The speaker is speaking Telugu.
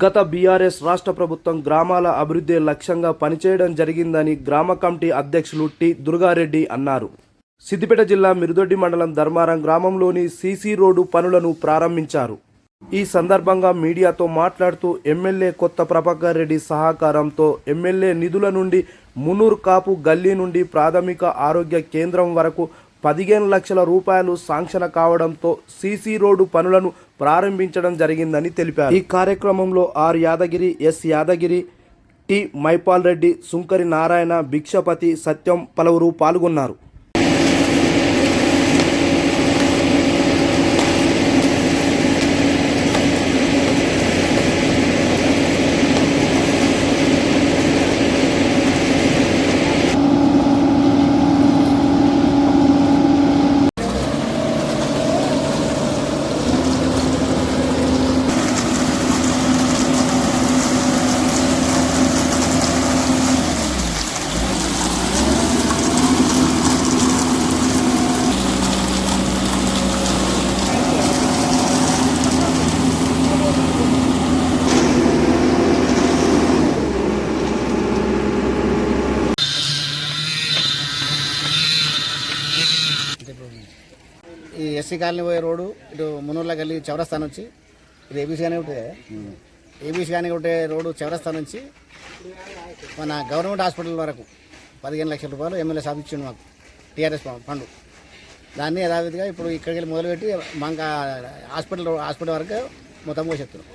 గత బీఆర్ఎస్ రాష్ట్ర ప్రభుత్వం గ్రామాల అభివృద్ధి లక్ష్యంగా పనిచేయడం జరిగిందని గ్రామ కమిటీ అధ్యక్షులు టి దుర్గారెడ్డి అన్నారు. సిద్దిపేట జిల్లా మిరుదొడ్డి మండలం ధర్మారం గ్రామంలోని సీసీ రోడ్డు పనులను ప్రారంభించారు. ఈ సందర్భంగా మీడియాతో మాట్లాడుతూ ఎమ్మెల్యే కొత్త ప్రభాకర్ రెడ్డి సహకారంతో ఎమ్మెల్యే నిధుల నుండి మునూర్ కాపు గల్లీ నుండి ప్రాథమిక ఆరోగ్య కేంద్రం వరకు పదిహేను లక్షల రూపాయలు శాంక్షన్ కావడంతో సీసీ రోడ్డు పనులను ప్రారంభించడం జరిగిందని తెలిపారు. ఈ కార్యక్రమంలో R Yadagiri S Yadagiri T Maipal Reddy Sunkari Narayana Bhikshapathi సత్యం పలువురు పాల్గొన్నారు. ఈ ఎస్సీ కాలనీ పోయే రోడ్డు ఇటు మునూర్లో గల్లి చౌరస్తా నుంచి ఇది ఏబీసీ కానీ ఉంటే ఏబీసీ కానీ ఉంటే రోడ్డు చౌరస్తా నుంచి మన గవర్నమెంట్ హాస్పిటల్ వరకు పదిహేను లక్షల రూపాయలు ఎమ్మెల్యే సాధించిండు మాకు టీఆర్ఎస్ ఫండ్. దాన్ని యథావిధిగా ఇప్పుడు ఇక్కడికి వెళ్ళి మొదలుపెట్టి మాకు హాస్పిటల్ హాస్పిటల్ వరకు మొత్తం పోసేస్తున్నాం